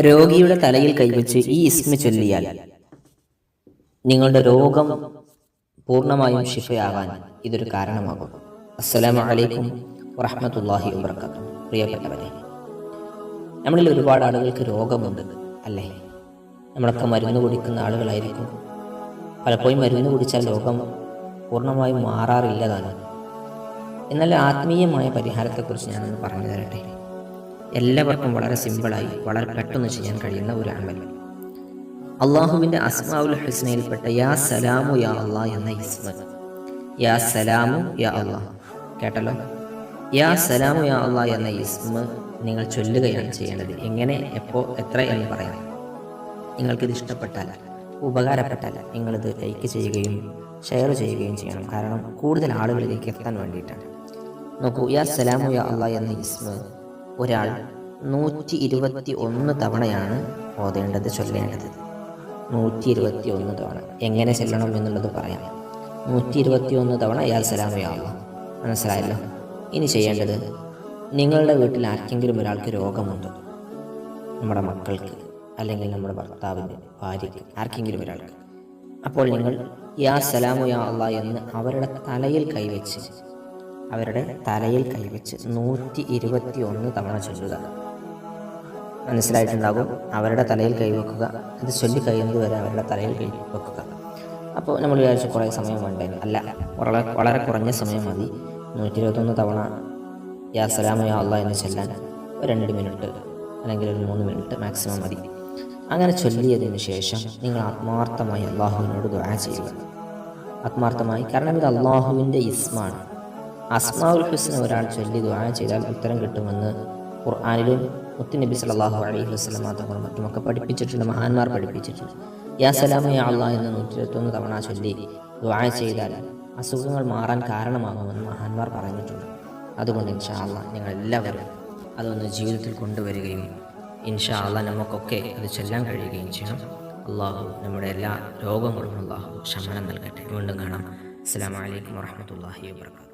രോഗിയുടെ തലയിൽ കൈവച്ച് ഈ ഇസ്മ ചൊല്ലിയാൽ നിങ്ങളുടെ രോഗം പൂർണമായും ശിഫയാകാൻ ഇതൊരു കാരണമാകും. അസ്സലാമു അലൈക്കും വറഹ്മത്തുള്ളാഹി വബർക്കാത്തു പ്രിയപ്പെട്ടവരെ നമ്മളിൽ ഒരുപാട് ആളുകൾക്ക് രോഗമുണ്ട് അല്ലേ? നമ്മളൊക്കെ മരുന്ന് കുടിക്കുന്ന ആളുകളായിരിക്കും. പലപ്പോഴും മരുന്ന് കുടിച്ചാൽ രോഗം പൂർണമായും മാറാറില്ല താനും എന്നാൽ ആത്മീയമായ പരിഹാരത്തെക്കുറിച്ച് ഞാനൊന്ന് പറഞ്ഞു തരട്ടെ? എല്ലാവർക്കും വളരെ സിമ്പിളായി വളരെ പെട്ടെന്ന് ചെയ്യാൻ കഴിയുന്ന ഒരു അമൽ. അള്ളാഹുവിന്റെ അസ്മാവുൽ ഹുസ്നയിൽപ്പെട്ട യാ സലാമു യാ അള്ളാ എന്ന ഇസ്മ. യാ സലാമു യാ അള്ളാ. കേട്ടല്ലോ? യാ സലാമു യാ അള്ളാ എന്ന ഇസ്മ നിങ്ങൾ ചൊല്ലുകയാണ് ചെയ്യേണ്ടത്. എങ്ങനെ എപ്പോൾ എത്ര എന്ന് പറയാം. നിങ്ങൾക്കിത് ഇഷ്ടപ്പെട്ടാൽ ഉപകാരപ്പെട്ടാൽ നിങ്ങളിത് ലൈക്ക് ചെയ്യുകയും ഷെയർ ചെയ്യുകയും ചെയ്യണം. കാരണം കൂടുതൽ ആളുകളിലേക്ക് എത്താൻ വേണ്ടിയിട്ടാണ്. നോക്കൂ യാ സലാമു യാ അള്ളാ എന്ന ഇസ്മ ഒരാൾ നൂറ്റി ഇരുപത്തി ഒന്ന് തവണയാണ് ഓതേണ്ടത് ചൊല്ലേണ്ടത്. നൂറ്റി ഇരുപത്തി ഒന്ന് തവണ. എങ്ങനെ ചെല്ലണം എന്നുള്ളത് പറയാം. നൂറ്റി ഇരുപത്തി ഒന്ന് തവണ യാ സലാമു യാ അള്ളാ മനസ്സിലായല്ലോ? ഇനി ചെയ്യേണ്ടത് നിങ്ങളുടെ വീട്ടിൽ ആർക്കെങ്കിലും ഒരാൾക്ക് രോഗമുണ്ട്? നമ്മുടെ മക്കൾക്ക് അല്ലെങ്കിൽ നമ്മുടെ ഭർത്താവിന് ഭാര്യയ്ക്ക് ആർക്കെങ്കിലും ഒരാൾക്ക്. അപ്പോൾ നിങ്ങൾ യാ സലാമു യാ അള്ളാ എന്ന് അവരുടെ തലയിൽ കൈവച്ച് അവരുടെ തലയിൽ കൈവച്ച് നൂറ്റി ഇരുപത്തി ഒന്ന് തവണ ചൊല്ലുക. മനസ്സിലായിട്ടുണ്ടാകും? അവരുടെ തലയിൽ കൈവെക്കുക. അത് ചൊല്ലി കഴിയുന്നത് വരെ അവരുടെ തലയിൽ കൈ വെക്കുക. അപ്പോൾ നമ്മൾ വിചാരിച്ചു കുറേ സമയം വേണ്ടേ? അല്ല വളരെ വളരെ കുറഞ്ഞ സമയം മതി. നൂറ്റി ഇരുപത്തൊന്ന് തവണ യാ സലാമ യാ എന്ന് ചൊല്ലാൻ ഒരു രണ്ട് മിനിറ്റ് അല്ലെങ്കിൽ ഒരു മൂന്ന് മിനിറ്റ് മാക്സിമം മതി. അങ്ങനെ ചൊല്ലിയതിന് ശേഷം നിങ്ങൾ ആത്മാർത്ഥമായി അള്ളാഹുവിനോട് ദുആ ചെയ്യുക. ആത്മാർത്ഥമായി. കാരണം ഇത് അള്ളാഹുവിന്റെ ഇസ്മാണ്. അസ്മാഉൽ ഹുസ്ന ഒരാൾ ചൊല്ലി ദുആ ചെയ്താൽ ഉത്തരം കിട്ടുമെന്ന് ഖുർആാനിലും മുത്തുനബി സല്ലല്ലാഹു അലൈഹി വസല്ലം തങ്ങളും മറ്റുമൊക്കെ പഠിപ്പിച്ചിട്ടുണ്ട് മഹാന്മാർ പഠിപ്പിച്ചിട്ടുണ്ട്. യാ സലാമു യാ അള്ളാ എന്ന് നൂറ്റി ഇരുപത്തൊന്ന് തവണ ചൊല്ലി ദുആ ചെയ്താൽ അസുഖങ്ങൾ മാറാൻ കാരണമാകുമെന്ന് മഹാന്മാർ പറഞ്ഞിട്ടുണ്ട്. അതുകൊണ്ട് ഇൻഷാ അള്ളാ നിങ്ങൾ എല്ലാവരും അതൊന്ന് ജീവിതത്തിൽ കൊണ്ടുവരികയും ഇൻഷാ അള്ളാ നമുക്കൊക്കെ അത് ചെല്ലാൻ കഴിയുകയും ചെയ്യണം. അള്ളാഹു നമ്മുടെ എല്ലാ രോഗങ്ങളും അള്ളാഹു ശമനം നൽകട്ടെ. വീണ്ടും കാണാം. അസ്സാം വലൈക്കും വാഹമത്തല്ലാഹി വാബർക്കാത്തു